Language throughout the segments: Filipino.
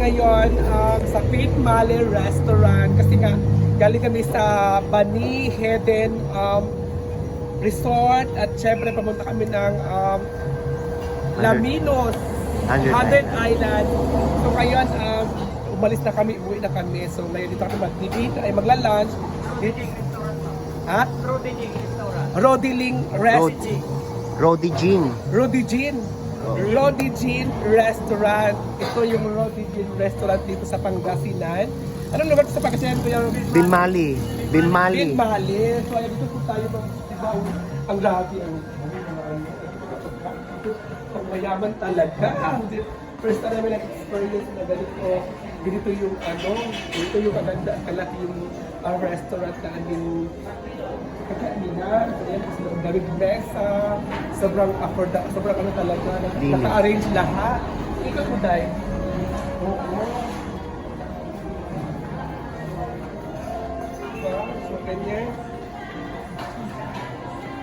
ngayon um, sa Faith Male Restaurant kasi nga galing kami sa Bani Heaven um, Resort at syempre pamunta kami ng um, Laminos, Hundred Hundred Island. So ngayon, um, umalis na kami, uwi na kami. So ngayon dito kami mag-date, ay magla-lunch. Ha? Rodiling Rest. Rod- Rodi Jean. Rodi Jean. Rodi Jean Restaurant. Ito yung Rodi Jean Restaurant dito sa Pangasinan. Anong lugar sa Pangasinan? Kuya Robin? Bimali. Bimali. Bin Mali. So ayun dito po tayo mag diba, ang, grabe ang ang mayaman talaga. First time namin experience na ganito. Ganito yung ano, ganito yung kaganda, kalaki yung uh, restaurant na aming kakainan. Ayan, kasi ang daming mesa. Sobrang afford, sobrang ano talaga. Naka-arrange lahat. Ikaw mo, Day. Oo. Diba? So, ganyan.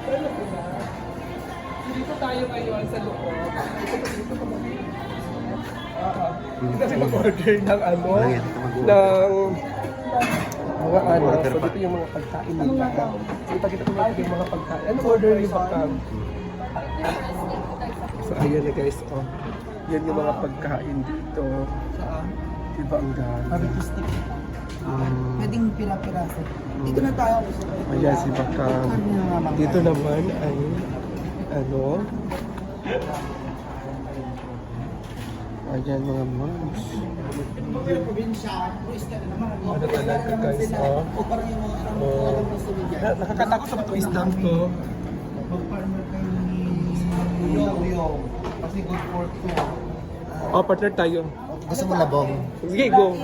Ano ko na? Dito tayo ngayon sa loob. Dito dito pa Ah, Dito kasi mag-order ng ano, mag-order. ng mga ano, so dito yung mga pagkain nila. So ipakita ko natin yung mga pagkain. Ano order ba Cam? So ayan na guys, oh. Yan yung mga pagkain dito. Diba ang dami? Barbecue stick. Mm. Pwedeng pira-piraso. Dito na tayo. Ayan si Bakam. Dito naman ay ano? Ayan mga moms. Pero probinsya, turista na naman. Ano talaga guys, oh. O parang yung mga ano, Oh. Nakakatakot sa mga isdang to. Kasi good for two. Oh, partner tayo. Gusto mo labong? Sige, go.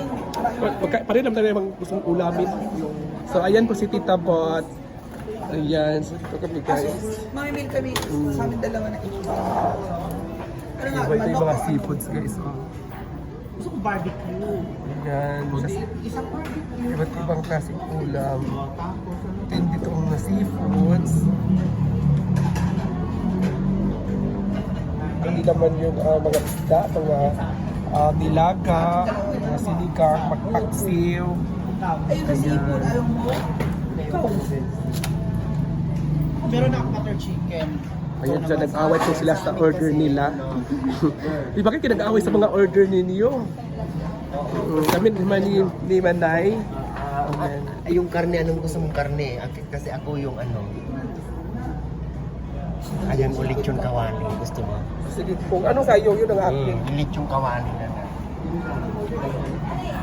Pagka, pa rin naman tayo mga gustong ulamin. So, ayan po si Tita Bot. Ayan, so dito kami guys. Mamimil kami sa amin dalawa na ito. Ano nga, Diba ito yung mga seafoods guys. Oh. Gusto ko barbecue. Ayan, sa Isang barbecue. iba't ibang klaseng ulam. Tapos ano? Yung dito ang mga seafoods. Hindi naman yung ah, mga isda, mga ah, nilaga, mga sinigang, magpaksiw. Ayun na seafood, ayaw mo? Ikaw. Meron na butter chicken. Ayun siya, nag-away po sila sa order nila. Di bakit kayo nag-away sa mga order ninyo? Mm, kami naman ni, ni Manay. Ayan. Ay, yung karne, anong gusto mong karne? Kasi ako yung ano. Ayan, ulit yung kawali. Gusto mo? Sige, kung ano sa'yo, yun ang akin. Mm, yung kawali na na.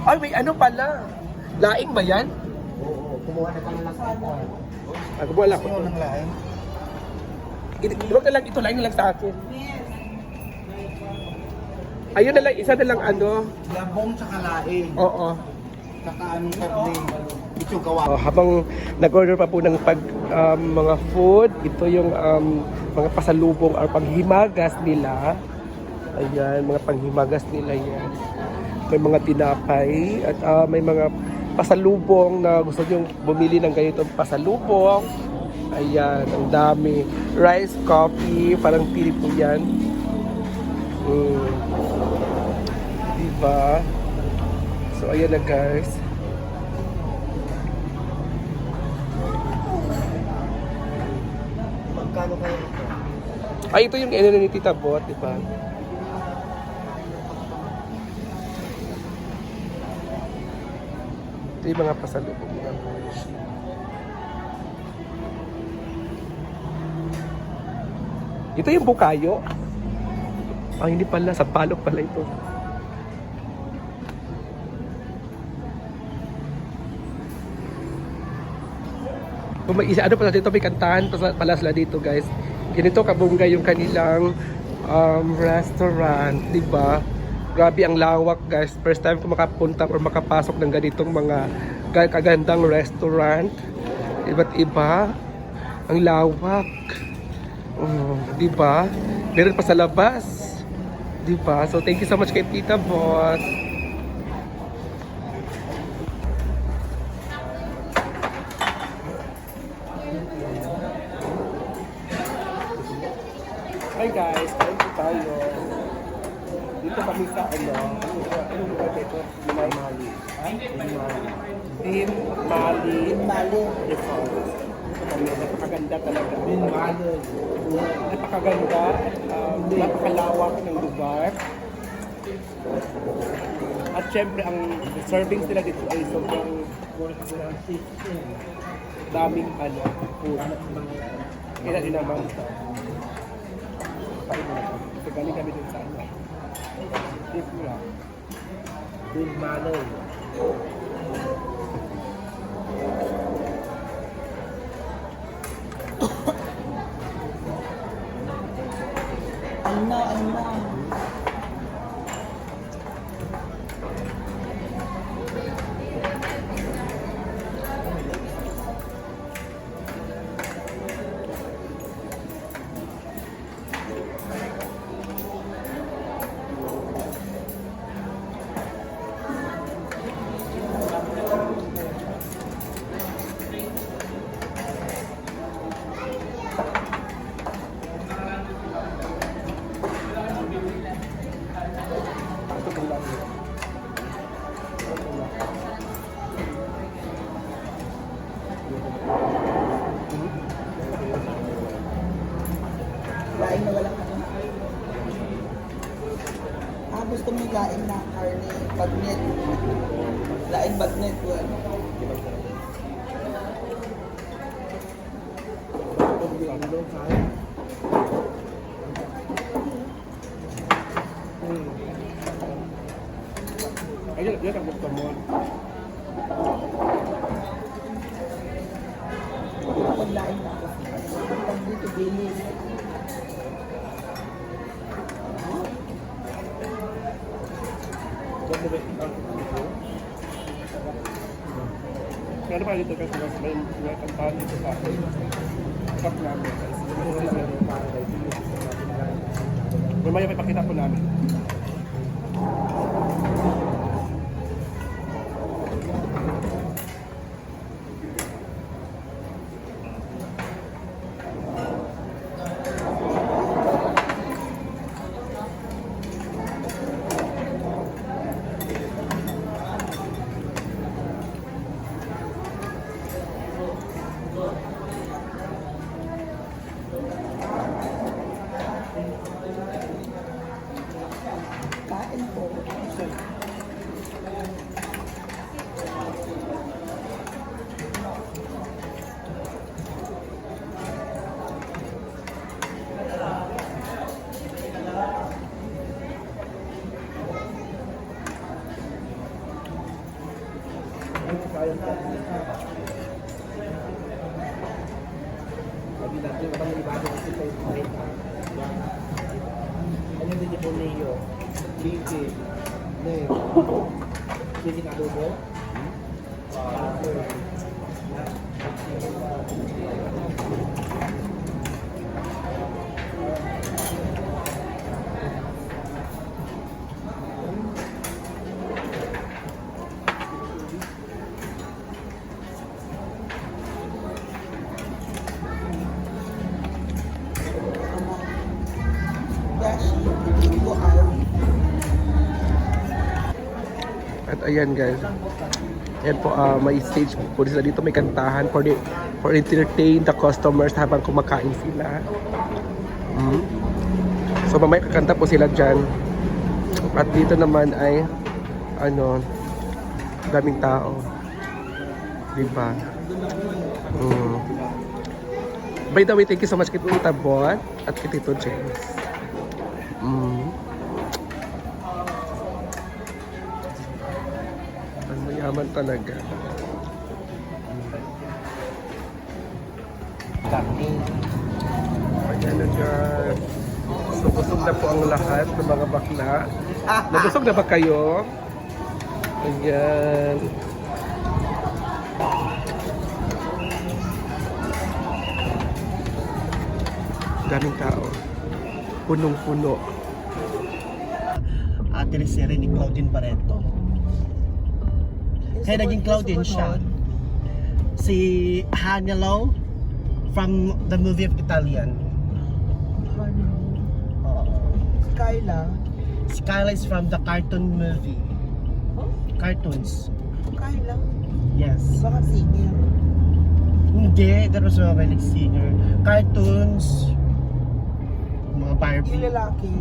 Ay, may ano pala? Laing ba yan? Oo, kumuha na kami lang sa ako. Ako wala ko. ng lain? Huwag na lang ito, na lang sa akin. Ayun na lang, isa na lang ano. Labong tsaka laing. Oo. Tsaka ano karne. Ito kawali. Oh, habang nag-order pa po ng pag, um, mga food, ito yung um, mga pasalubong or panghimagas nila. Ayan, mga panghimagas nila yan. May mga tinapay at ah, may mga pasalubong na gusto nyo bumili ng ganitong pasalubong. Ayan, ang dami. Rice, coffee, parang pili po yan. Mm. Diba? So, ayan na guys. Magkano kayo ito? Ay, ito yung ano ni Tita Bot, di ba? Ito yung mga pasalubong nila. Ito yung bukayo. Ah, hindi pala. Sa palok pala ito. Kung may isa, ano pala dito, may kantahan pala sila dito guys. Ganito kabungga yung kanilang um, restaurant, di ba? Grabe ang lawak guys. First time ko makapunta or makapasok ng ganitong mga ka- kagandang restaurant. Iba't iba. Ang lawak. Oh, di ba? Meron pa sa labas. Di ba? So thank you so much kay Tita Boss. Hi guys, kain po tayo. Dito kami sa ano, anong lugar dito? May Mali. Bin Mali. Bin Mali. Kami, napakaganda talaga. Napakaganda, um, napakalawak ng lugar. At syempre, ang servings nila dito ay sobrang daming ano, food. Kaya din naman Kasi galing kami dun sa ano. Beef lang. Bin bagnet. Laing bagnet. Hmm. Ayun, yun ang gusto mo. Pag laing na ako. Pag dito, bilis. Kaya pa dito kasi mas may may kantahan dito sa akin. Cup namin. Mamaya may pakita po namin. Kain po. Sabi natin, kapag nalibado kasi kayo kumain ka. Ano din po niyo? Ne. Sige na adobo? Ah, Dashi, ayan guys. Ayan po, ah, may stage po sila dito. May kantahan for, the, for entertain the customers habang kumakain sila. Mm. So mamaya kakanta po sila dyan. At dito naman ay ano, daming tao. Diba? Mm. By the way, thank you so much kay Tita Bot at kay James. Mm. Ang mayaman talaga. Ayan na dyan. So, busog na po ang lahat ng mga bakla. Nabusog na ba kayo? Ayan. Daming tao. Punong-puno. Ate Rizere ni Claudine Barreto. Kaya naging Claudine siya. Si Hannelo from the movie of Italian. Oo. Carla, Skyla is from the cartoon movie. Oh? Cartoons. Kyla. Yes. Baka singer. Hindi, that was a like singer. Cartoons. Mga Yung Barbie. lalaki.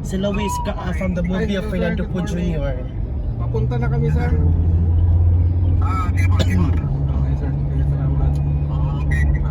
Si Luis ka- uh, from the movie of Fernando Po. Jr. Papunta na kami sa Ah, di? Okay, sir. Okay,